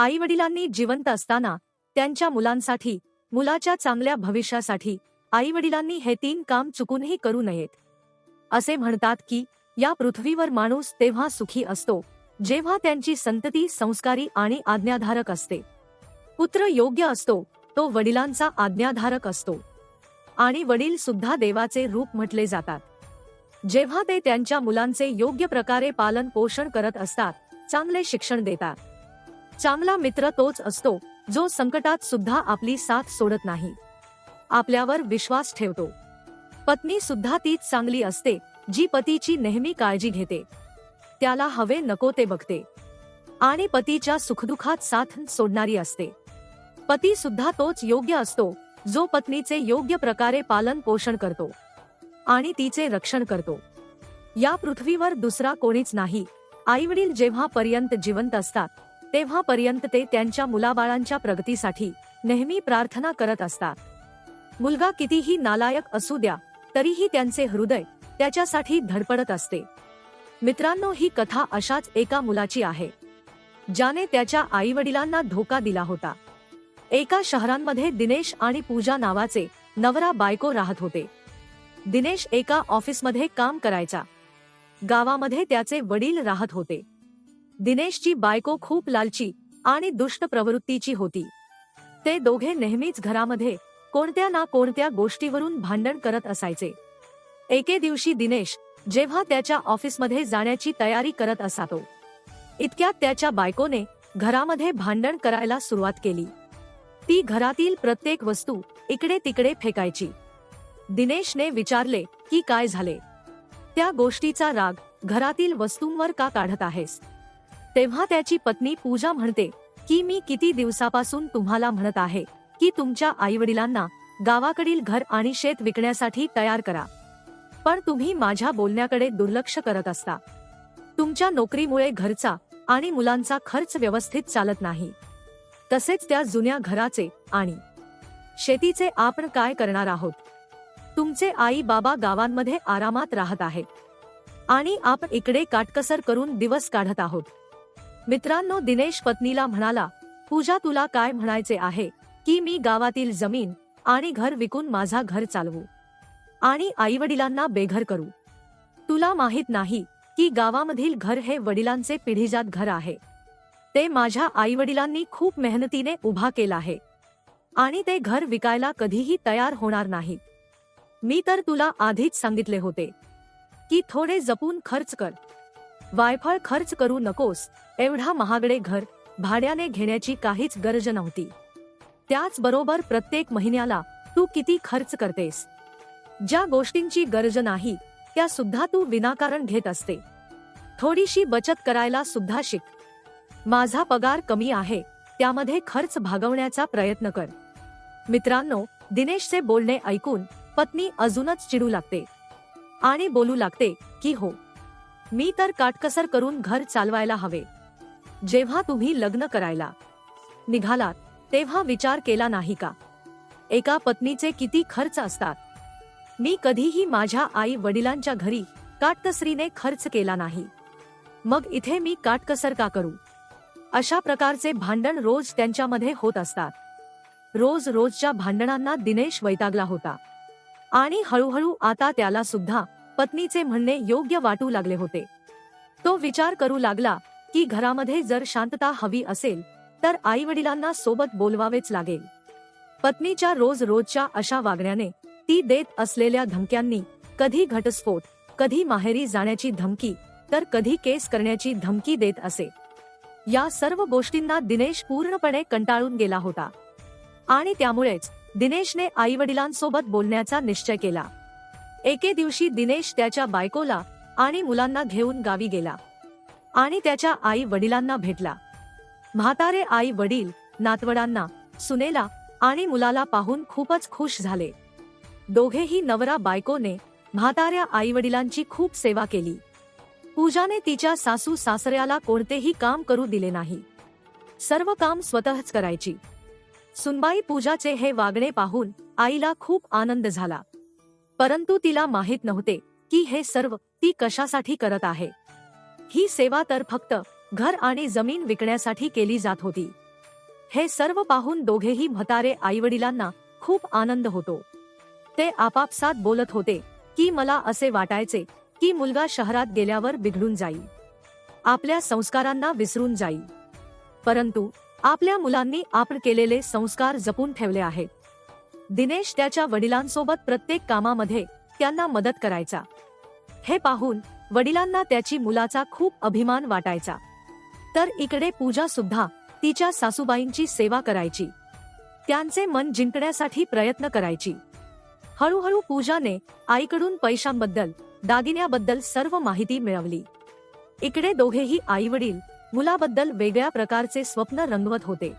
आई वडिलांनी जिवंत असताना त्यांच्या मुलांसाठी मुलाच्या चांगल्या भविष्यासाठी आई वडिलांनी हे तीन काम चुकूनही करू नयेत. असे म्हणतात की या पृथ्वीवर माणूस तेव्हा सुखी असतो जेव्हा त्यांची संतती संस्कारी आणि आज्ञाधारक असते. पुत्र योग्य असतो तो वडिलांचा आज्ञाधारक असतो. आणि वडील सुद्धा देवाचे रूप म्हटले जातात. जेव्हा ते त्यांच्या मुलांचे योग्य प्रकारे पालन पोषण करत असतात चांगले शिक्षण देतात. चांगला मित्र तोच असतो जो संकटात सुद्धा आपली साथ सोडत नाही. आपल्यावर विश्वास ठेवतो. पत्नी सुद्धा तीच चांगली असते जी पतीची नेहमी काळजी घेते. त्याला हवे नको ते बघते. आणि पतीच्या सुखदुखात साथ सोडणारी असते. पती सुद्धा तोच योग्य असतो जो पत्नीचे योग्य प्रकारे पालन पोषण करतो. आणि तिचे रक्षण करतो. या पृथ्वीवर दुसरा कोणीच नाही. आईवडील जेव्हा पर्यंत जिवंत असतात तेव्हापर्यंत ते त्यांच्या मुलाबाळांच्या प्रगतीसाठी नेहमी प्रार्थना करत असतात. मुलगा कितीही नालायक असू द्या तरीही त्यांचे हृदय त्याच्यासाठी धडपडत असते. मित्रांनो ही कथा अशाच एका मुलाची आहे. ज्याने त्याच्या आई वडिलांना धोका दिला होता. एका शहरांमध्ये दिनेश आणि पूजा नावाचे नवरा बायको राहत होते. दिनेश एका ऑफिसमध्ये काम करायचा. गावामध्ये त्याचे वडील राहत होते. दिनेशची बायको खूप लालची आणि दुष्ट प्रवृत्तीची होती. ते दोघे नेहमीच घरामध्ये कोणत्या ना कोणत्या गोष्टीवरून भांडण करत असायचे. एके दिवशी दिनेश जेव्हा त्याच्या ऑफिसमध्ये जाण्याची तयारी करत असातो. इतक्यात त्याच्या बायकोने घरामध्ये भांडण करायला सुरुवात केली. ती घरातील प्रत्येक वस्तू इकडे तिकडे फेकायची. दिनेशने विचारले की काय झाले? त्या गोष्टीचा राग घरातील वस्तूंवर का काढत आहेस? तेव्हा त्याची पत्नी पूजा म्हणते की मी किती दिवसापासून तुम्हाला म्हणत आहे की तुमच्या आईवडिलांना गावाकडील घर आणि शेत विकण्यासाठी तयार करा. पण तुम्ही माझ्या बोलण्याकडे दुर्लक्ष करत असता. तुमच्या नोकरीमुळे घरचा आणि मुलांचा खर्च व्यवस्थित चालत नाही. तसेच त्या जुन्या घराचे आणि शेतीचे आपण काय करणार आहोत? तुमचे आई बाबा गावांमध्ये आरामात राहत आहेत. आणि आपण इकडे काटकसर करून दिवस काढत आहोत. मित्रांनो दिनेश पत्नीला म्हणाला पूजा तुला काय म्हणायचे आहे? की मी गावातील जमीन आणि घर विकून माझा घर चालवू आणि आईवडिलांना बेघर करू. तुला माहीत नाही की गावामधील घर हे वडिलांचे पिढीजात घर आहे. ते माझ्या आईवडिलांनी खूप मेहनतीने उभा केला आहे आणि ते घर विकायला कधीही तयार होणार नाही मी तर तुला आधीच सांगितले होते की थोडे जपून खर्च कर वायफळ खर्च करू नकोस एवढा महागडे घर भाड्याने घेण्याची काहीच गरज नव्हती. त्याचबरोबर प्रत्येक महिन्याला तू किती खर्च करतेस? ज्या गोष्टींची गरज नाही त्या सुद्धा तू विनाकारण घेत असते. थोडीशी बचत करायला सुद्धा शिक. माझा पगार कमी आहे त्यामध्ये खर्च भागवण्याचा प्रयत्न कर. मित्रांनो दिनेशचे बोलणे ऐकून पत्नी अजूनच चिडू लागते. आणि बोलू लागते की हो मी तर काटकसर करून घर चालवायला हवे. जेव्हा तुम्ही लग्न करायला निघालात तेव्हा विचार केला नाही का? एका पत्नीचे किती खर्च असतात? मी कधीही माझ्या आई वडिलांच्या घरी काटकसरीने खर्च केला नाही. मग इथे मी काटकसर का करू? अशा प्रकारचे भांडण रोज त्यांच्यामध्ये होत असतात. रोज रोजच्या भांडणांना दिनेश वैतागला होता. आणि हळूहळू आता त्याला सुद्धा पत्नीचे म्हणणे योग्य वाटू लागले होते. तो विचार करू लागला की घरामध्ये जर शांतता हवी असेल तर आई वडिलांना सोबत बोलवावेच लागेल. पत्नीच्या रोज रोजच्या अशा वागण्याने ती देत असलेल्या धमक्यांनी कधी घटस्फोट कधी माहेरी जाण्याची धमकी तर कधी केस करण्याची धमकी देत असे. या सर्व गोष्टींना दिनेश पूर्णपणे कंटाळून गेला होता. आणि त्यामुळेच दिनेशने आई वडिलांसोबत बोलण्याचा निश्चय केला. एके दिवशी दिनेश त्याच्या बायकोला आणि मुलांना घेऊन गावी गेला. आणि त्याच्या आई वडिलांना भेटला. म्हातारे आई वडील नातवडांना सुनेला आणि मुलाला पाहून खूपच खुश झाले. दोघेही नवरा बायकोने म्हाताऱ्या आई वडिलांची खूप सेवा केली. पूजाने तिच्या सासू सासऱ्याला कोणतेही काम करू दिले नाही. सर्व काम स्वतःच करायची. सुनबाई पूजाचे हे वागणे पाहून आईला खूप आनंद झाला. परंतु तिला माहीत नव्हते की हे सर्व ती कशासाठी करत आहे. ही सेवा तर फक्त घर आणि जमीन विकण्यासाठी केली जात होती. हे सर्व पाहून दोघेही म्हातारे आईवडिलांना खूप आनंद होतो. ते आपापसात बोलत होते की मला असे वाटायचे की मुलगा शहरात गेल्यावर बिघडून जाईल. आपल्या संस्कारांना विसरून जाईल. परंतु आपल्या मुलांनी आपण केलेले संस्कार जपून ठेवले आहेत. दिनेश त्याच्या वडिलांसोबत प्रत्येक कामामध्ये त्यांना मदत करायचा. हे पाहून वडिलांना त्याची मुलाचा खूप अभिमान वाटायचा. तर इकडे पूजा सुद्धा तिच्या सासूबाईंची सेवा करायची. त्यांचे मन जिंकण्यासाठी प्रयत्न करायची. हळूहळू पूजाने आईकडून पैशांबद्दल दागिन्याबद्दल सर्व माहिती मिळवली. इकडे दोघेही आई वडील मुलाबद्दल वेगळ्या प्रकारचे स्वप्न रंगवत होते.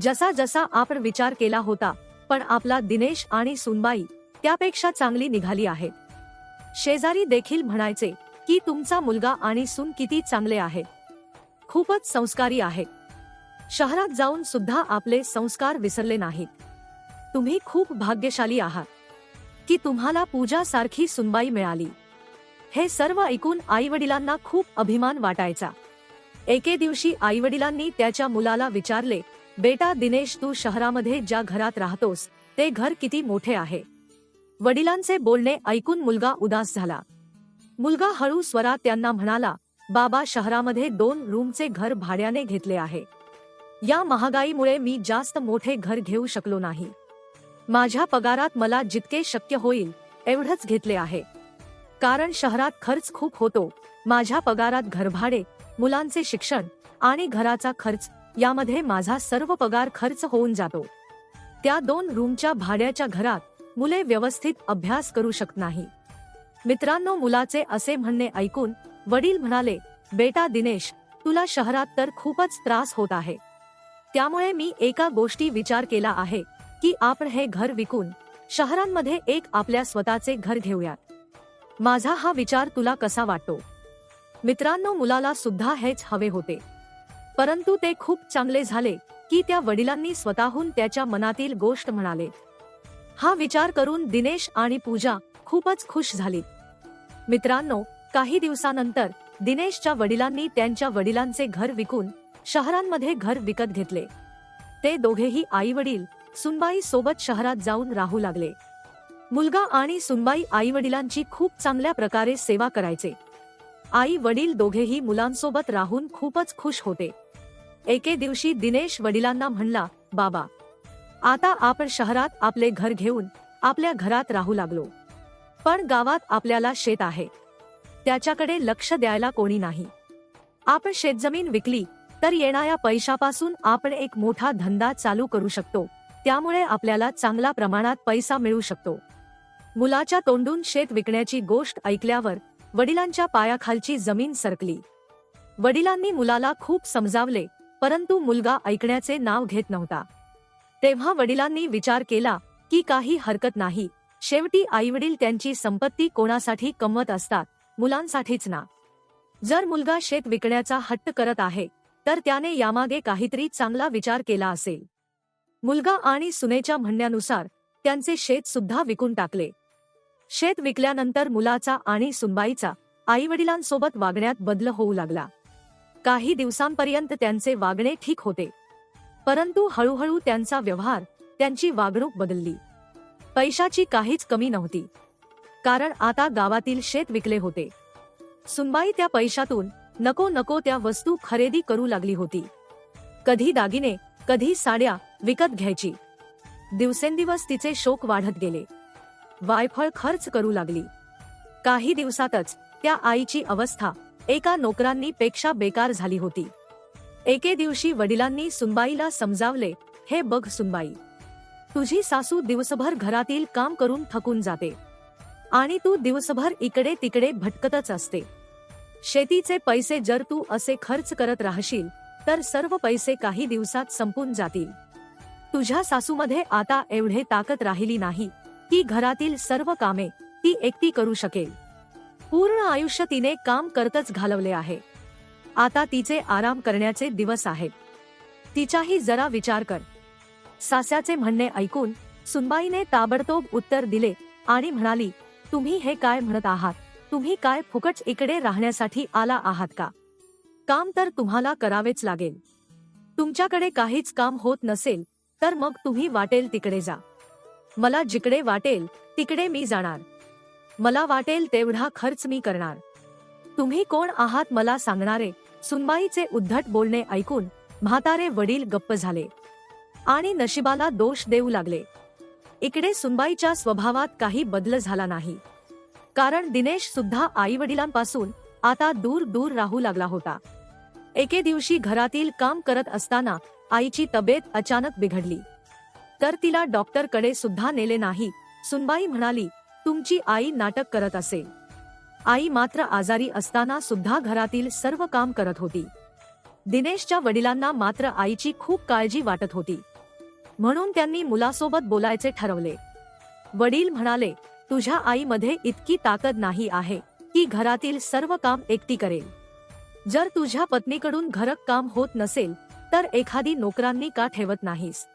जसा जसा आपण विचार केला होता पण आपला दिनेश आणि सुनबाई त्यापेक्षा चांगली निघाली आहे शेजारी देखील म्हणायचे की तुमचा मुलगा आणि सून किती चांगले आहे खूपच संस्कारी आहे शहरात जाऊन सुद्धा आपले संस्कार विसरले नाहीत. तुम्ही खूप भाग्यशाली आहात. की तुम्हाला पूजा सारखी सुनबाई मिळाली. हे सर्व ऐकून आईवडिलांना खूप अभिमान वाटायचा. एके दिवशी आईवडिलांनी त्याच्या मुलाला विचारले बेटा दिनेश तू शहरामध्ये ज्या घरात राहतोस ते घर किती मोठे आहे? वडिलांचे बोलणे ऐकून मुलगा उदास झाला. मुलगा हळू स्वरात त्यांना म्हणाला बाबा शहरामध्ये दोन रूमचे घर भाड्याने घेतले आहे. या महागाईमुळे मी जास्त मोठे घर घेऊ शकलो नाही. माझ्या पगारात मला जितके शक्य होईल एवढंच घेतले आहे. कारण शहरात खर्च खूप होतो. माझ्या पगारात घरभाडे मुलांचे शिक्षण आणि घराचा खर्च यामध्ये माझा सर्व पगार खर्च होऊन जातो. त्या दोन रूमच्या भाड्याच्या घरात मुले व्यवस्थित अभ्यास करू शकत नाही. मित्रांनो मुलाचे असे म्हणणे ऐकून वडील म्हणाले बेटा दिनेश तुला शहरात तर खूपच त्रास होत आहे. त्यामुळे मी एका गोष्टी विचार केला आहे की आपण हे घर विकून शहरांमध्ये एक आपल्या स्वतःचे घर घेऊयात. माझा हा विचार तुला कसा वाटतो? मित्रांनो मुलाला सुद्धा हेच हवे होते. परंतु ते खूप चांगले झाले की त्या वडिलांनी स्वतःहून त्याच्या मनातील गोष्ट म्हणाले. हा विचार करून दिनेश आणि पूजा खूपच खुश झाली. मित्रांनो काही दिवसानंतर दिनेशच्या वडिलांनी त्यांच्या वडिलांचे घर विकून शहरांमध्ये घर विकत घेतले. ते दोघेही आई वडील सुनबाई सोबत शहरात जाऊन राहू लागले. मुलगा आणि सुनबाई आई वडिलांची खूप चांगल्या प्रकारे सेवा करायचे. आई वडील दोघेही मुलांसोबत राहून खूपच खुश होते. एके दिवशी दिनेश वडिलांना म्हणला बाबा आता आपण शहरात आपले घर घेऊन आपल्या घरात राहू लागलो. पण गावात आपल्याला शेत आहे. त्याच्याकडे लक्ष द्यायला कोणी नाही. आपण शेतजमीन विकली तर येणाऱ्या पैशापासून आपण एक मोठा धंदा चालू करू शकतो. त्यामुळे आपल्याला चांगला प्रमाणात पैसा मिळू शकतो. मुलाच्या तोंडून शेत विकण्याची गोष्ट ऐकल्यावर वडिलांच्या पायाखालची जमीन सरकली. वडिलांनी मुलाला खूप समजावले परंतु मुलगा ऐकण्याचे नाव घेत नव्हता. तेव्हा वडिलांनी विचार केला की काही हरकत नाही. शेवटी आईवडील त्यांची संपत्ती कोणासाठी कमवत असतात? मुलांसाठीच ना. जर मुलगा शेत विकण्याचा हट्ट करत आहे तर त्याने यामागे काहीतरी चांगला विचार केला असेल. मुलगा आणि सुनेच्या म्हणण्यानुसार त्यांचे शेत सुद्धा विकून टाकले. शेत विकल्यानंतर मुलाचा आणि सुनबाईचा आईवडिलांसोबत वागण्यात बदल होऊ लागला. काही दिवसांपर्यंत त्यांचे वागणे ठीक होते. परंतु हळूहळू त्यांचा व्यवहार त्यांची वागणूक बदलली. पैशाची काहीच कमी नव्हती. कारण आता गावातील शेत विकले होते. सुनबाई त्या पैशातून नको नको त्या वस्तू खरेदी करू लागली होती. कधी दागिने कधी साड्या विकत घ्यायची. दिवसेंदिवस तिचे शोक वाढत गेले. वायफळ खर्च करू लागली. काही दिवसातच त्या आईची अवस्था एका नोकरांनी पेक्षा बेकार झाली होती. एके दिवशी वडिलांनी सुनबाईला समजावले हे बघ सुनबाई तुझी सासू दिवसभर घरातील काम करून थकून जाते आणि तू दिवसभर इकडे तिकडे भटकतच असते. शेतीचे पैसे जर तू असे खर्च करत राहशील तर सर्व पैसे काही दिवसात संपून जातील. तुझ्या सासूमध्ये आता एवढे ताकद राहिली नाही की घरातील सर्व कामे ती एकटी करू शकेल. पूर्ण आयुष्य तिने काम करतच घालवले आहे. आता तिचे आराम करण्याचे दिवस आहेत. तिचाही जरा विचार कर. सास्याचे म्हणणे ऐकून सुनबाईने ताबडतोब उत्तर दिले आणि म्हणाली तुम्ही हे काय म्हणत आहात? तुम्ही काय फुकट इकडे राहण्यासाठी आला आहात का? काम तर तुम्हाला करावेच लागेल. तुमच्याकडे काहीच काम होत नसेल तर मग तुम्ही वाटेल तिकडे जा. मला जिकडे वाटेल तिकडे मी जाणार. मला वाटेल तेवढा खर्च मी करणार. तुम्ही कोण आहात मला सांगणारे सुनबाईचे उद्धट बोलणे ऐकून म्हातारे वडील गप्प झाले. आणि नशिबाला दोष देऊ लागले. इकडे सुनबाईच्या स्वभावात काही बदल झाला नाही. कारण दिनेश सुद्धा आई वडिलांपासून आता दूर दूर राहू लागला होता. एके दिवशी घरातील काम करत असताना आईची तब्येत अचानक बिघडली. तर तिला डॉक्टरकडे सुद्धा नेले नाही. सुनबाई म्हणाली तुमची आई नाटक करत असे. आई मात्र आजारी असताना सुद्धा घरातील सर्व काम करत होती. दिनेशच्या वडिलांना मात्र आईची खूप काळजी वाटत होती. म्हणून त्यांनी मुलासोबत बोलायचे ठरवले. वडील म्हणाले तुझ्या आईमध्ये इतकी ताकद नाही आहे की घरातील सर्व काम एकटी करेल. जर तुझ्या पत्नीकडून घरक काम होत नसेल तर एखादी नोकरांनी का ठेवत नाहीस?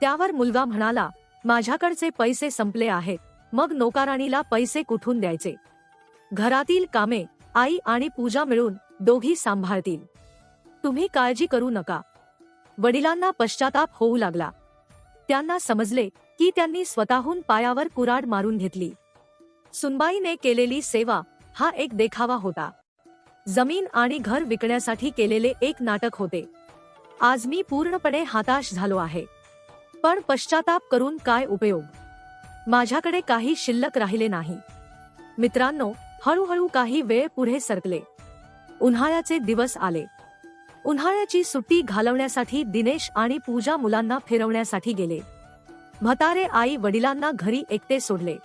त्यावर मुलगा म्हणाला माझ्याकडचे पैसे संपले आहेत. मग नोकाराणीला पैसे कुठून द्यायचे? घरातील कामे आई आणि पूजा मिळून दोघी सांभाळतील. तुम्ही काळजी करू नका. वडिलांना पश्चाताप होऊ लागला. त्यांना समजले की त्यांनी स्वतःहून पायावर कुराड मारून घेतली. सुनबाईने केलेली सेवा हा एक देखावा होता. जमीन आणि घर विकण्यासाठी केलेले एक नाटक होते. आज मी पूर्णपणे हाताश झालो आहे. पण पश्चाताप करून काय उपयोग? माझ्याकडे काही शिल्लक राहिले नाही. मित्रांनो हळूहळू काही वेळ पुढे सरकले. उन्हाळ्याचे दिवस आले. उन्हाळ्याची सुट्टी घालवण्यासाठी दिनेश आणि पूजा मुलांना फिरवण्यासाठी गेले. म्हातारे आई वडिलांना घरी एकटे सोडले.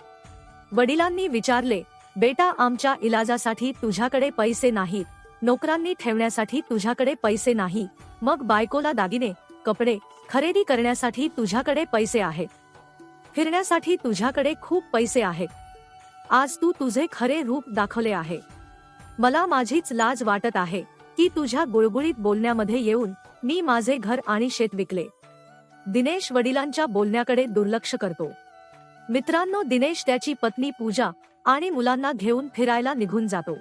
वडिलांनी विचारले बेटा आमच्या इलाजासाठी तुझ्याकडे पैसे नाहीत. नोकरांनी ठेवण्यासाठी तुझ्याकडे पैसे नाही. मग बायकोला दागिने कपडे खरेदी करण्यासाठी तुझ्याकडे पैसे आहेत. फिरण्यासाठी तुझ्याकडे खूप पैसे आहेत. आज तू तुझे खरे रूप दाखवले आहे. मला माझीच लाज वाटत आहे की तुझ्या गुळगुळीत बोलण्यामध्ये येऊन मी माझे घर आणि शेत विकले. दिनेश वडिलांच्या बोलण्याकडे दुर्लक्ष करतो. मित्रांनो दिनेश त्याची पत्नी पूजा आणि मुलांना घेऊन फिरायला निघून जातो.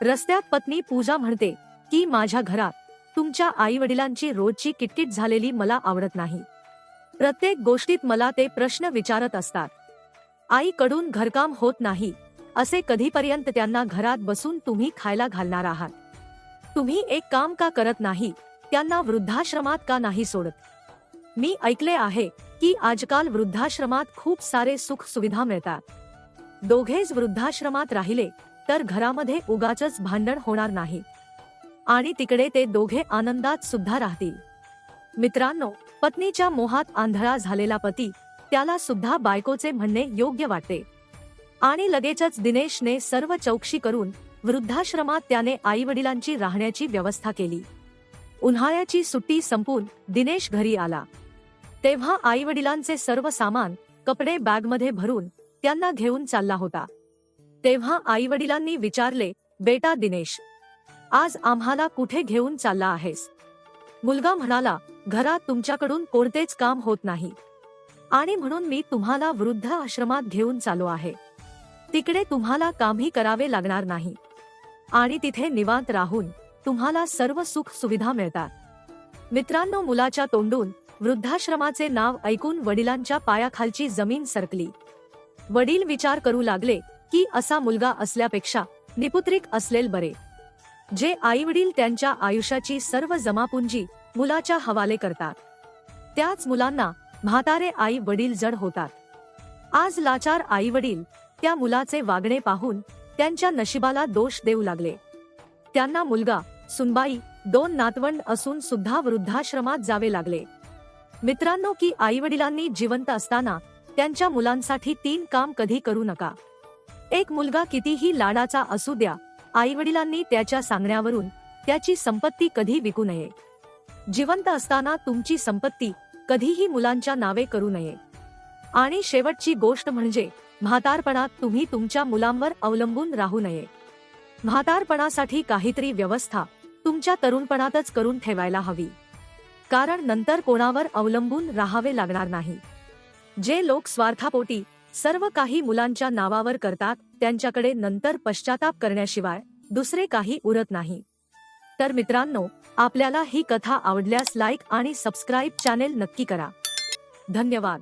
रस्त्यात पत्नी पूजा म्हणते की माझ्या घरात तुमच्या आई वडिलांची रोजची किटकिट झालेली मला आवडत नाही. प्रत्येक गोष्टीत मला ते प्रश्न विचारत असतात. आईकडून घरकाम होत नाही असे कधीपर्यंत त्यांना घरात बसून तुम्ही खायला घालणार आहात? तुम्ही एक काम का करत नाही त्यांना वृद्धाश्रमात का नाही सोडत? मी ऐकले आहे की आजकाल वृद्धाश्रमात खूप सारे सुख सुविधा मिळतात. दोघेच वृद्धाश्रमात राहिले तर घरामध्ये उगाच भांडण होणार नाही. आणि तिकडे ते दोघे आनंदात सुद्धा राहतील. मित्रांनो पत्नीच्या मोहात आंधळा झालेला पती त्याला सुद्धा बायकोचे म्हणणे योग्य वाटते. आणि लगेचच दिनेशने सर्व चौकशी करून वृद्धाश्रमात त्याने आई वडिलांची राहण्याची व्यवस्था केली. उन्हाळ्याची सुट्टी संपून दिनेश घरी आला. तेव्हा आई वडिलांचे सर्व सामान कपडे बॅगमध्ये भरून त्यांना घेऊन चालला होता. तेव्हा आई वडिलांनी विचारले बेटा दिनेश आज आम्हाला कुठे घेऊन चालला आहेस? मुलगा म्हणाला घरात तुमच्याकडून कोणतेच काम होत नाही. आणि म्हणून मी तुम्हाला वृद्ध आश्रमात घेऊन चालो आहे. तिकडे तुम्हाला कामही करावे लागणार नाही. आणि तिथे निवांत राहून तुम्हाला सर्व सुख सुविधा मिळतात. मित्रांनो मुलाच्या तोंडून वृद्धाश्रमाचे नाव ऐकून वडिलांच्या पायाखालची जमीन सरकली. वडील विचार करू लागले की असा मुलगा असल्यापेक्षा निपुत्रिक असलेल बरे. जे आई वडील त्यांच्या आयुष्याची सर्व जमापुंजी मुलाच्या हवाले करतात. त्याच मुलांना म्हातारे आई वडील जड होतात. आज लाचार आई वडील त्या मुलाचे वागणे पाहून त्यांच्या नशिबाला दोष देऊ लागले. त्यांना मुलगा सुनबाई दोन नातवंड असून सुद्धा वृद्धाश्रमात जावे लागले. मित्रांनो की आई वडिलांनी जिवंत असताना त्यांच्या मुलांसाठी तीन काम कधी करू नका. एक मुलगा कितीही लाडाचा असू द्या आई वडिलांनी त्याच्या सांगण्यावरून त्याची संपत्ती कधी विकू नये. जिवंत असताना तुमची संपत्ती कधीही मुलांच्या नावे करू नये. आणि शेवटची गोष्ट म्हणजे म्हातारपणात तुम्ही तुमच्या मुलांवर अवलंबून राहू नये. म्हातारपणासाठी काहीतरी व्यवस्था तुमच्या तरुणपणातच करून ठेवायला हवी. कारण नंतर कोणावर अवलंबून राहावे लागणार नाही. जे लोक स्वार्थापोटी सर्व काही मुलांच्या नावावर करतात त्यांच्याकडे नंतर पश्चाताप करण्याशिवाय दुसरे काही उरत नाही. तर मित्रांनो आपल्याला ही कथा आवडल्यास लाईक आणि सबस्क्राईब चॅनेल नक्की करा. धन्यवाद.